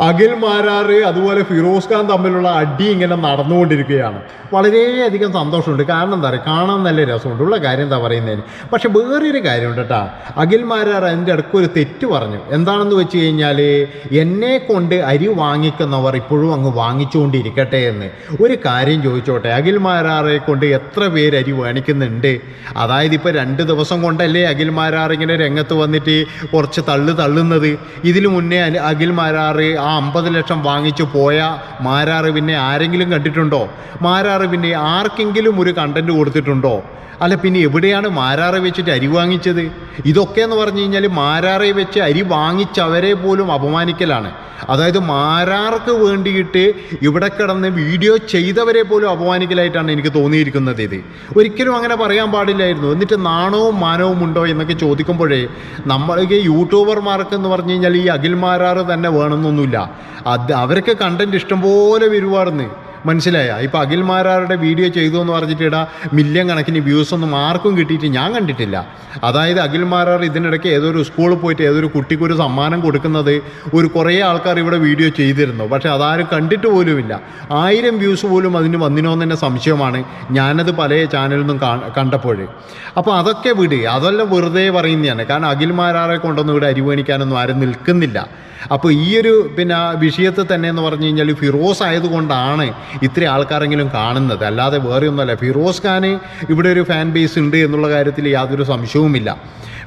അഖിൽ മാരാറ് അതുപോലെ ഫിറോസ് ഖാൻ തമ്മിലുള്ള അടി ഇങ്ങനെ നടന്നുകൊണ്ടിരിക്കുകയാണ്. വളരെയധികം സന്തോഷമുണ്ട്. കാരണം എന്താ പറയുക കാണാൻ നല്ല രസമുണ്ട്. ഉള്ള കാര്യം എന്താ പറയുന്നതിന്? പക്ഷെ വേറൊരു കാര്യമുണ്ട് കേട്ടോ. അഖിൽ മാരാർ അതിന്റെ ഇടയ്ക്ക് ഒരു തെറ്റ് പറഞ്ഞു. എന്താണെന്ന് വെച്ച് കഴിഞ്ഞാൽ എന്നെ കൊണ്ട് അരി വാങ്ങിക്കുന്നവർ ഇപ്പോഴും അങ്ങ് വാങ്ങിച്ചുകൊണ്ടിരിക്കട്ടെ എന്ന്. ഒരു കാര്യം ചോദിച്ചോട്ടെ. അഖിൽ മാരാറെ കൊണ്ട് എത്ര പേര് അരി വാങ്ങിക്കുന്നുണ്ട് അതായത് ഇപ്പോൾ രണ്ട് ദിവസം കൊണ്ടല്ലേ അഖിൽ മാരാർ ഇങ്ങനെ രംഗത്ത് വന്നിട്ട് കുറച്ച് തള്ളു തള്ളുന്നത്? ഇതിനു മുന്നേ അഖിൽ മാരാറ് ആ അമ്പത് ലക്ഷം വാങ്ങിച്ചു പോയ മാരാറിവിനെ ആരെങ്കിലും കണ്ടിട്ടുണ്ടോ? മാരാറിവിനെ ആർക്കെങ്കിലും ഒരു കണ്ടന്റ് കൊടുത്തിട്ടുണ്ടോ? അല്ല പിന്നെ എവിടെയാണ് മാരാറെ വെച്ചിട്ട് അരി വാങ്ങിച്ചത്? ഇതൊക്കെ എന്ന് പറഞ്ഞു കഴിഞ്ഞാൽ മാരാറെ വെച്ച് അരി വാങ്ങിച്ചവരെ പോലും അപമാനിക്കലാണ്. അതായത് മാരാർക്ക് വേണ്ടിയിട്ട് ഇവിടെ കിടന്ന് വീഡിയോ ചെയ്തവരെ പോലും അപമാനിക്കലായിട്ടാണ് എനിക്ക് തോന്നിയിരിക്കുന്നത് ഇത്. ഒരിക്കലും അങ്ങനെ പറയാൻ പാടില്ലായിരുന്നു. എന്നിട്ട് നാണവും മാനവും ഉണ്ടോ എന്നൊക്കെ ചോദിക്കുമ്പോഴേ നമ്മൾക്ക് യൂട്യൂബർമാർക്ക് എന്ന് പറഞ്ഞു കഴിഞ്ഞാൽ ഈ അഖിൽ മാരാറ് തന്നെ വേണമെന്നൊന്നുമില്ല. അത് അവർക്ക് കണ്ടന്റ് ഇഷ്ടംപോലെ വരുവാർന്ന്. മനസ്സിലായ. ഇപ്പോൾ അഖിൽ മാരാരുടെ വീഡിയോ ചെയ്തു എന്ന് പറഞ്ഞിട്ട് ഇടാ മില്യൺ കണക്കിന് വ്യൂസ് ഒന്നും ആർക്കും കിട്ടിയിട്ട് ഞാൻ കണ്ടിട്ടില്ല. അതായത് അഖിൽ മാരാർ ഇതിനിടയ്ക്ക് ഏതൊരു സ്കൂളിൽ പോയിട്ട് ഏതൊരു കുട്ടിക്ക് ഒരു സമ്മാനം കൊടുക്കുന്നത് ഒരു കുറേ ആൾക്കാർ ഇവിടെ വീഡിയോ ചെയ്തിരുന്നു. പക്ഷേ അതാരും കണ്ടിട്ട് പോലുമില്ല. ആയിരം വ്യൂസ് പോലും അതിന് വന്നിനോ എന്ന് തന്നെ സംശയമാണ്. ഞാനത് പല ചാനലിൽ നിന്നും കണ്ടപ്പോൾ. അപ്പോൾ അതൊക്കെ വിട്. അതെല്ലാം വെറുതെ പറയുന്നതാണ്. കാരണം അഖിൽ മാരാറെ കൊണ്ടൊന്നും ഇവിടെ അരിവണിക്കാനൊന്നും ആരും നിൽക്കുന്നില്ല. അപ്പോൾ ഈ ഒരു പിന്നെ വിഷയത്തിൽ തന്നെ എന്ന് പറഞ്ഞു കഴിഞ്ഞാൽ ഫിറോസ് ആയതുകൊണ്ടാണ് ഇത്ര ആൾക്കാരെങ്കിലും കാണുന്നത്. അല്ലാതെ വേറെ ഒന്നുമല്ല ഫിറോസ് ഖാന് ഇവിടെ ഒരു ഫാൻ ബേസ് ഉണ്ട് എന്നുള്ള കാര്യത്തിൽ യാതൊരു സംശയവുമില്ല.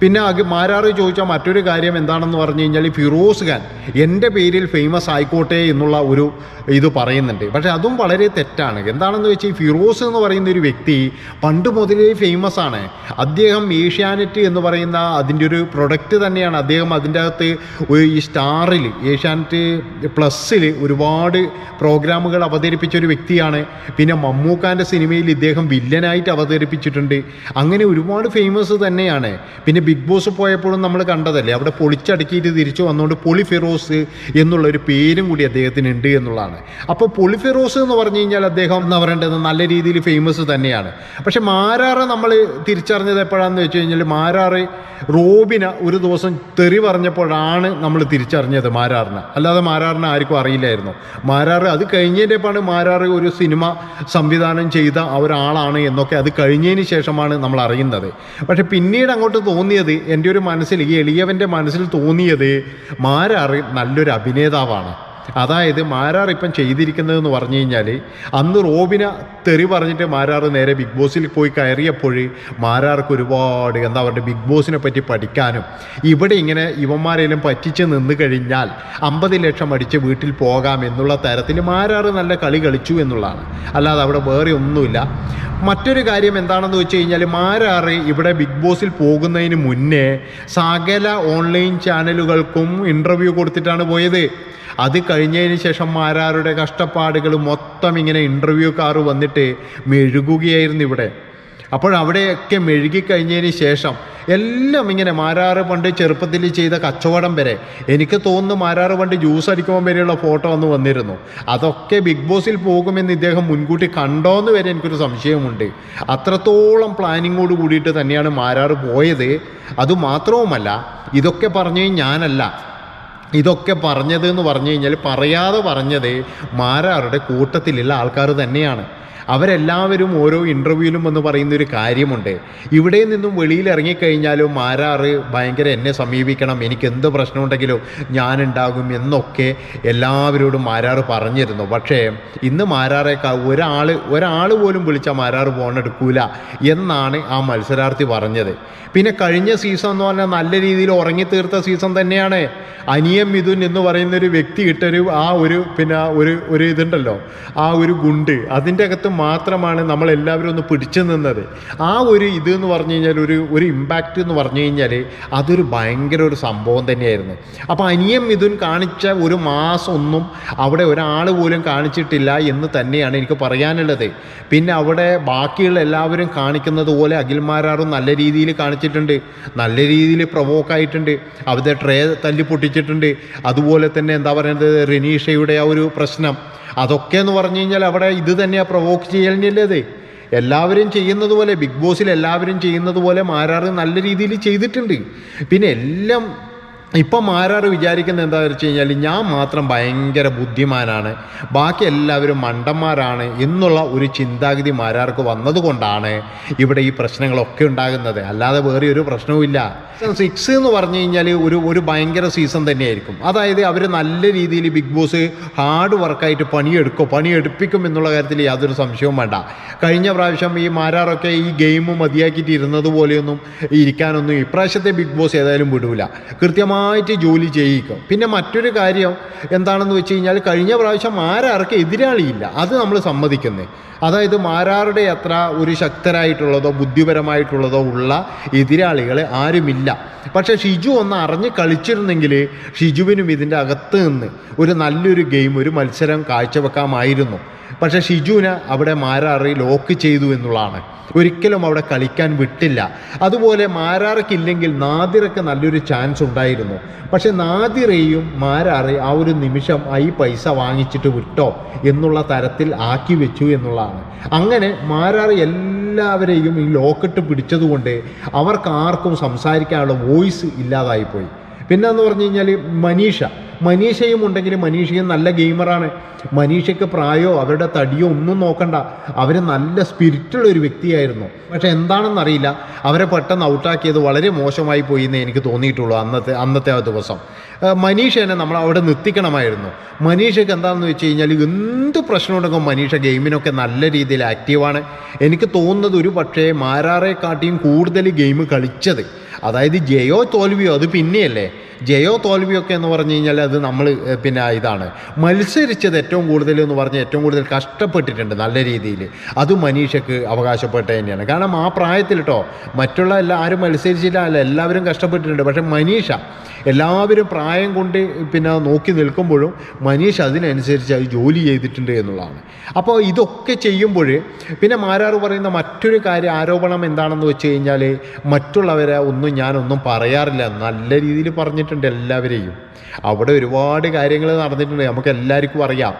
പിന്നെ മാരാറ് ചോദിച്ച മറ്റൊരു കാര്യം എന്താണെന്ന് പറഞ്ഞു കഴിഞ്ഞാൽ ഈ ഫിറോസ് ഖാൻ എന്റെ പേരിൽ ഫേമസ് ആയിക്കോട്ടെ എന്നുള്ള ഒരു ഇത് പറയുന്നുണ്ട്. പക്ഷെ അതും വളരെ തെറ്റാണ്. എന്താണെന്ന് വെച്ചാൽ ഈ ഫിറോസ് എന്ന് പറയുന്ന ഒരു വ്യക്തി പണ്ട് മുതലേ ഫേമസ് ആണ്. അദ്ദേഹം ഏഷ്യാനെറ്റ് എന്ന് പറയുന്ന അതിന്റെ ഒരു പ്രൊഡക്റ്റ് തന്നെയാണ്. അദ്ദേഹം അതിന്റെ അകത്ത് ഈ സ്റ്റാറിൽ ഏഷ്യാനെറ്റ് പ്ലസ്സിൽ ഒരുപാട് പ്രോഗ്രാമുകൾ അവതരിപ്പിച്ച ഒരു വ്യക്തിയാണ്. പിന്നെ മമ്മൂക്കാന്റെ സിനിമയിൽ ഇദ്ദേഹം വില്ലനായിട്ട് അവതരിപ്പിച്ചിട്ടുണ്ട്. അങ്ങനെ ഒരുപാട് ഫേമസ് തന്നെയാണ്. പിന്നെ ബിഗ് ബോസ് പോയപ്പോഴും നമ്മൾ കണ്ടതല്ലേ? അവിടെ പൊളിച്ചടുക്കിയിട്ട് തിരിച്ചു വന്നുകൊണ്ട് പൊളി ഫിറോസ് എന്നുള്ള ഒരു പേരും കൂടി അദ്ദേഹത്തിന് ഉണ്ട് എന്നുള്ളതാണ്. അപ്പോൾ പൊളി ഫിറോസ് എന്ന് പറഞ്ഞു കഴിഞ്ഞാൽ അദ്ദേഹം എന്ന് പറയേണ്ടത്? നല്ല രീതിയിൽ ഫേമസ് തന്നെയാണ്. പക്ഷെ മാരാറ് നമ്മൾ തിരിച്ചറിഞ്ഞത് എപ്പോഴാണെന്ന് വെച്ച് കഴിഞ്ഞാൽ മാരാറ് റോബിന ഒരു ദിവസം തെറി പറഞ്ഞപ്പോഴാണ് നമ്മൾ തിരിച്ചറിഞ്ഞത് മാരാറിനെ. അല്ലാതെ മാരാറിനെ ആർക്കും അറിയില്ലായിരുന്നു. മാരാറ് അത് കഴിഞ്ഞതിന്റെപ്പാണ് മാരാറ് ഒരു സിനിമ സംവിധാനം ചെയ്ത ഒരാളാണ് എന്നൊക്കെ അത് കഴിഞ്ഞതിന് ശേഷമാണ് നമ്മൾ അറിയുന്നത്. പക്ഷെ പിന്നീട് അങ്ങോട്ട് തോന്നിയത് എന്റെ ഒരു മനസ്സിൽ ഈ എളിയവന്റെ മനസ്സിൽ തോന്നിയത് മാരാറ് നല്ലൊരു അഭിനേതാവാണ്. അതായത് മാരാർ ഇപ്പം ചെയ്തിരിക്കുന്നതെന്ന് പറഞ്ഞു കഴിഞ്ഞാൽ അന്ന് റോബിന തെറി പറഞ്ഞിട്ട് മാരാർ നേരെ ബിഗ് ബോസിൽ പോയി കയറിയപ്പോൾ മാരാർക്ക് ഒരുപാട് എന്താ അവരുടെ ബിഗ് ബോസിനെ പറ്റി പഠിക്കാനും ഇവിടെ ഇങ്ങനെ ഇവന്മാരെല്ലാം പറ്റിച്ച് നിന്ന് കഴിഞ്ഞാൽ അമ്പത് ലക്ഷം അടിച്ച് വീട്ടിൽ പോകാം എന്നുള്ള തരത്തിൽ മാരാർ നല്ല കളി കളിച്ചു എന്നുള്ളതാണ്. അല്ലാതെ അവിടെ വേറെ ഒന്നുമില്ല. മറ്റൊരു കാര്യം എന്താണെന്ന് വെച്ച് കഴിഞ്ഞാൽ മാരാറ് ഇവിടെ ബിഗ് ബോസിൽ പോകുന്നതിന് മുന്നേ സകല ഓൺലൈൻ ചാനലുകൾക്കും ഇന്റർവ്യൂ കൊടുത്തിട്ടാണ് പോയത്. അത് കഴിഞ്ഞതിന് ശേഷം മാരാരുടെ കഷ്ടപ്പാടുകൾ മൊത്തം ഇങ്ങനെ ഇന്റർവ്യൂക്കാർ വന്നിട്ട് മെഴുകുകയായിരുന്നു ഇവിടെ. അപ്പോൾ അവിടെയൊക്കെ മെഴുകി കഴിഞ്ഞതിന് ശേഷം എല്ലാം ഇങ്ങനെ മാരാറ് പണ്ട് ചെറുപ്പത്തിൽ ചെയ്ത കച്ചവടം വരെ എനിക്ക് തോന്നുന്നു മാരാറ് പണ്ട് ജ്യൂസ് അടിക്കുമ്പോൾ വരെയുള്ള ഫോട്ടോ ഒന്ന് വന്നിരുന്നു. അതൊക്കെ ബിഗ് ബോസിൽ പോകുമെന്ന് ഇദ്ദേഹം മുൻകൂട്ടി കണ്ടോന്ന് വരെ എനിക്കൊരു സംശയമുണ്ട്. അത്രത്തോളം പ്ലാനിങ്ങോട് കൂടിയിട്ട് തന്നെയാണ് മാരാറ് പോയത്. അതുമാത്രവുമല്ല ഇതൊക്കെ പറഞ്ഞു ഞാനല്ല ഇതൊക്കെ പറഞ്ഞത് എന്ന് പറഞ്ഞു കഴിഞ്ഞാൽ പറയാതെ പറഞ്ഞത് മാരാറുടെ കൂട്ടത്തിലുള്ള ആൾക്കാർ തന്നെയാണ്. അവരെല്ലാവരും ഓരോ ഇന്റർവ്യൂവിലും എന്ന് പറയുന്ന ഒരു കാര്യമുണ്ട്. ഇവിടെ നിന്നും വെളിയിൽ ഇറങ്ങിക്കഴിഞ്ഞാലും ആരാറ് ഭയങ്കര എന്നെ സമീപിക്കണം എനിക്ക് എന്ത് പ്രശ്നമുണ്ടെങ്കിലും ഞാനുണ്ടാകും എന്നൊക്കെ എല്ലാവരോടും മാരാറ് പറഞ്ഞിരുന്നു. പക്ഷേ ഇന്ന് മാരാറെ ഒരാൾ ഒരാൾ പോലും വിളിച്ചാൽ മാരാറ് ഫോണെടുക്കൂല എന്നാണ് ആ മത്സരാർത്ഥി പറഞ്ഞത്. പിന്നെ കഴിഞ്ഞ സീസൺ എന്ന് പറഞ്ഞാൽ നല്ല രീതിയിൽ ഉറങ്ങിത്തീർത്ത സീസൺ തന്നെയാണ്. അനിയം മിഥുൻ എന്ന് പറയുന്ന ഒരു വ്യക്തി ഇട്ടൊരു ആ ഒരു പിന്നെ ഒരു ഒരു ഇതുണ്ടല്ലോ. ആ ഒരു ഗുണ്ട്. അതിന്റെ അകത്ത് മാത്രമാണ് നമ്മളെല്ലാവരും ഒന്ന് പിടിച്ചു നിന്നത്. ആ ഒരു ഇത് എന്ന് പറഞ്ഞു കഴിഞ്ഞാൽ ഒരു ഒരു ഇമ്പാക്റ്റ് എന്ന് പറഞ്ഞു കഴിഞ്ഞാൽ അതൊരു ഭയങ്കര ഒരു സംഭവം തന്നെയായിരുന്നു. അപ്പോൾ അനിയം മിഥുൻ കാണിച്ച ഒരു മാസം ഒന്നും അവിടെ ഒരാൾ പോലും കാണിച്ചിട്ടില്ല എന്ന് തന്നെയാണ് എനിക്ക് പറയാനുള്ളത്. പിന്നെ അവിടെ ബാക്കിയുള്ള എല്ലാവരും കാണിക്കുന്നത് പോലെ അഖിൽമാരാറും നല്ല രീതിയിൽ കാണിച്ചിട്ടുണ്ട്. നല്ല രീതിയിൽ പ്രൊവോക്കായിട്ടുണ്ട് അവരുടെ ട്രേ തല്ലി പൊട്ടിച്ചിട്ടുണ്ട്. അതുപോലെ തന്നെ എന്താ പറയുന്നത് റിനീഷയുടെ ആ ഒരു പ്രശ്നം. അതൊക്കെ എന്ന് പറഞ്ഞു കഴിഞ്ഞാൽ അവിടെ ഇത് തന്നെയാണ് പ്രൊവോക്ക് ചെയ്യലിനല്ലേ എല്ലാവരും ചെയ്യുന്നത് പോലെ ബിഗ് ബോസിൽ എല്ലാവരും ചെയ്യുന്നത് പോലെ മാരാറ് നല്ല രീതിയിൽ ചെയ്തിട്ടുണ്ട്. പിന്നെ എല്ലാം ഇപ്പം മാരാറ് വിചാരിക്കുന്നത് എന്താണെന്ന് വെച്ച് കഴിഞ്ഞാൽ ഞാൻ മാത്രം ഭയങ്കര ബുദ്ധിമാനാണ്. ബാക്കി എല്ലാവരും മണ്ടന്മാരാണ് എന്നുള്ള ഒരു ചിന്താഗതി മാരാർക്ക് വന്നതുകൊണ്ടാണ് ഇവിടെ ഈ പ്രശ്നങ്ങളൊക്കെ ഉണ്ടാകുന്നത്. അല്ലാതെ വേറെ ഒരു പ്രശ്നവുമില്ല. സിക്സ് എന്ന് പറഞ്ഞു കഴിഞ്ഞാൽ ഒരു ഒരു ഭയങ്കര സീസൺ തന്നെയായിരിക്കും. അതായത് അവർ നല്ല രീതിയിൽ ബിഗ് ബോസ് ഹാർഡ് വർക്കായിട്ട് പണിയെടുക്കും പണിയെടുപ്പിക്കും എന്നുള്ള കാര്യത്തിൽ യാതൊരു സംശയവും വേണ്ട. കഴിഞ്ഞ പ്രാവശ്യം ഈ മാരാറൊക്കെ ഈ ഗെയിം മതിയാക്കിയിട്ട് ഇരുന്നത് പോലെയൊന്നും ഇരിക്കാനൊന്നും ഇപ്രാവശ്യത്തെ ബിഗ് ബോസ് ഏതായാലും വിടൂല. കൃത്യമായിട്ട് ജോലി ചെയ്യിക്കും പിന്നെ മറ്റൊരു കാര്യം എന്താണെന്ന് വെച്ച് കഴിഞ്ഞാൽ കഴിഞ്ഞ പ്രാവശ്യം ആരാർക്ക് എതിരാളിയില്ല. അത് നമ്മൾ സമ്മതിക്കുന്നത് അതായത് മാരാറുടെ അത്ര ഒരു ശക്തരായിട്ടുള്ളതോ ബുദ്ധിപരമായിട്ടുള്ളതോ ഉള്ള എതിരാളികൾ ആരുമില്ല. പക്ഷേ ഷിജു ഒന്ന് അറിഞ്ഞ് കളിച്ചിരുന്നെങ്കിൽ ഷിജുവിനും ഇതിന്റെ അകത്ത് നിന്ന് ഒരു നല്ലൊരു ഗെയിം ഒരു മത്സരം കാഴ്ചവെക്കാമായിരുന്നു. പക്ഷേ ഷിജുവിനെ അവിടെ മാരാറി ലോക്ക് ചെയ്തു എന്നുള്ളതാണ്. ഒരിക്കലും അവിടെ കളിക്കാൻ വിട്ടില്ല. അതുപോലെ മാരാറക്കില്ലെങ്കിൽ നാദിറക്ക് നല്ലൊരു ചാൻസ് ഉണ്ടായിരുന്നു. പക്ഷെ നാദിറയും മാരാറി ആ ഒരു നിമിഷം ഈ പൈസ വാങ്ങിച്ചിട്ട് വിട്ടോ എന്നുള്ള തരത്തിൽ ആക്കി വെച്ചു എന്നുള്ളതാണ് അങ്ങനെ മാരാറ് എല്ലാവരെയും ഈ ലോക്കറ്റ് പിടിച്ചതുകൊണ്ട് അവർക്ക് ആർക്കും സംസാരിക്കാനുള്ള വോയിസ് ഇല്ലാതായിപ്പോയി. പിന്നെ എന്ന് പറഞ്ഞു കഴിഞ്ഞാൽ മനീഷ. മനീഷയും ഉണ്ടെങ്കിൽ മനീഷയും നല്ല ഗെയിമറാണ്. മനീഷയ്ക്ക് പ്രായോ അവരുടെ തടിയോ ഒന്നും നോക്കണ്ട. അവർ നല്ല സ്പിരിറ്റുള്ള ഒരു വ്യക്തിയായിരുന്നു. പക്ഷെ എന്താണെന്നറിയില്ല. അവരെ പെട്ടെന്ന് ഔട്ടാക്കിയത് വളരെ മോശമായി പോയി എന്ന് എനിക്ക് തോന്നിയിട്ടുള്ളൂ അന്നത്തെ അന്നത്തെ ആ ദിവസം. മനീഷനെ നമ്മൾ അവിടെ നിർത്തിക്കണമായിരുന്നു. മനീഷയ്ക്ക് എന്താണെന്ന് വെച്ച് കഴിഞ്ഞാൽ എന്ത് പ്രശ്നമുണ്ടെങ്കിൽ മനീഷ ഗെയിമിനൊക്കെ നല്ല രീതിയിൽ ആക്റ്റീവാണ്. എനിക്ക് തോന്നുന്നത് ഒരു പക്ഷേ മാരാറെക്കാട്ടിയും കൂടുതൽ ഗെയിം കളിച്ചത്. അതായത് ജയോ തോൽവിയോ അത് പിന്നെയല്ലേ? ജയോ തോൽവിയോ ഒക്കെ എന്ന് പറഞ്ഞു കഴിഞ്ഞാൽ അത് നമ്മൾ പിന്നെ ഇതാണ്. മത്സരിച്ചത് ഏറ്റവും കൂടുതൽ എന്ന് പറഞ്ഞാൽ ഏറ്റവും കൂടുതൽ കഷ്ടപ്പെട്ടിട്ടുണ്ട് നല്ല രീതിയിൽ. അത് മനീഷക്ക് അവകാശപ്പെട്ട തന്നെയാണ്. കാരണം ആ പ്രായത്തിൽ കേട്ടോ മറ്റുള്ള എല്ലാ ആരും മത്സരിച്ചില്ല അല്ല എല്ലാവരും കഷ്ടപ്പെട്ടിട്ടുണ്ട്. പക്ഷേ മനീഷ എല്ലാവരും പ്രായം കൊണ്ട് പിന്നെ നോക്കി നിൽക്കുമ്പോഴും മനീഷ് അതിനനുസരിച്ച് അത് ജോലി ചെയ്തിട്ടുണ്ട് എന്നുള്ളതാണ്. അപ്പോൾ ഇതൊക്കെ ചെയ്യുമ്പോൾ പിന്നെ മാരാറ് പറയുന്ന മറ്റൊരു കാര്യം ആരോപണം എന്താണെന്ന് വെച്ച് കഴിഞ്ഞാൽ മറ്റുള്ളവരെ ഒന്നും ഞാനൊന്നും പറയാറില്ല. നല്ല രീതിയിൽ പറഞ്ഞിട്ടുണ്ട് എല്ലാവരെയും. അവിടെ ഒരുപാട് കാര്യങ്ങൾ നടന്നിട്ടുണ്ട്. നമുക്ക് എല്ലാവർക്കും അറിയാം.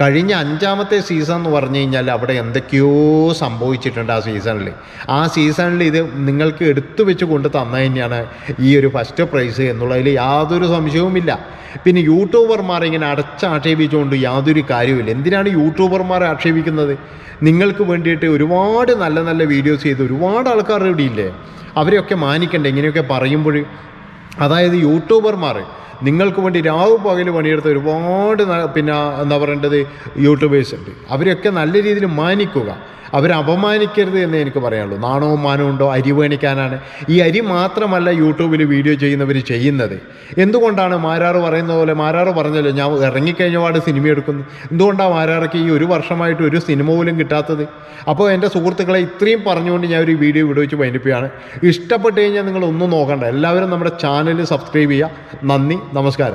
കഴിഞ്ഞ അഞ്ചാമത്തെ സീസൺ എന്ന് പറഞ്ഞു കഴിഞ്ഞാൽ അവിടെ എന്തൊക്കെയോ സംഭവിച്ചിട്ടുണ്ട് ആ സീസണിൽ ആ സീസണിൽ ഇത് നിങ്ങൾക്ക് എടുത്തു വെച്ച് കൊണ്ട് തന്നു തന്നെയാണ് ഈ ഒരു ഫസ്റ്റ് പ്രൈസ് എന്നുള്ളതിൽ യാതൊരു സംശയവുമില്ല. പിന്നെ യൂട്യൂബർമാർ ഇങ്ങനെ അടച്ചാക്ഷേപിച്ചുകൊണ്ട് യാതൊരു കാര്യവുമില്ല. എന്തിനാണ് യൂട്യൂബർമാർ ആക്ഷേപിക്കുന്നത്? നിങ്ങൾക്ക് വേണ്ടിയിട്ട് ഒരുപാട് നല്ല നല്ല വീഡിയോസ് ചെയ്ത് ഒരുപാട് ആൾക്കാർ ഇവിടെ ഇല്ലേ അവരെയൊക്കെ മാനിക്കണ്ടേ? ഇങ്ങനെയൊക്കെ പറയുമ്പോൾ അതായത് യൂട്യൂബർമാർ നിങ്ങൾക്ക് വേണ്ടി രാവ് പകൽ പണിയെടുത്ത ഒരുപാട് പിന്നെ എന്താ പറയേണ്ടത് യൂട്യൂബേഴ്സ് ഉണ്ട്. അവരെയൊക്കെ നല്ല രീതിയിൽ മാനിക്കുക. അവരെ അപമാനിക്കരുത് എന്ന് എനിക്ക് പറയാനുള്ളൂ. നാണവും മാനവും ഉണ്ടോ? അരി വേണിക്കാനാണ്. ഈ അരി മാത്രമല്ല യൂട്യൂബിൽ വീഡിയോ ചെയ്യുന്നവർ ചെയ്യുന്നത്. എന്തുകൊണ്ടാണ് മാരാറ് പറയുന്ന പോലെ മാരാറ് പറഞ്ഞല്ലോ ഞാൻ ഇറങ്ങിക്കഴിഞ്ഞ പാട് സിനിമ എടുക്കുന്നു. എന്തുകൊണ്ടാണ് മാരാറയ്ക്ക് ഈ ഒരു വർഷമായിട്ട് ഒരു സിനിമ പോലും കിട്ടാത്തത്? അപ്പോൾ എന്റെ സുഹൃത്തുക്കളെ ഇത്രയും പറഞ്ഞുകൊണ്ട് ഞാൻ ഒരു വീഡിയോ ഇവിടെ വെച്ച് വൈൻഡിപ്പിക്കുകയാണ് ഇഷ്ടപ്പെട്ട് കഴിഞ്ഞാൽ നിങ്ങൾ ഒന്നും നോക്കണ്ട. എല്ലാവരും നമ്മുടെ ചാനൽ സബ്സ്ക്രൈബ് ചെയ്യുക. നന്ദി നമസ്കാരം.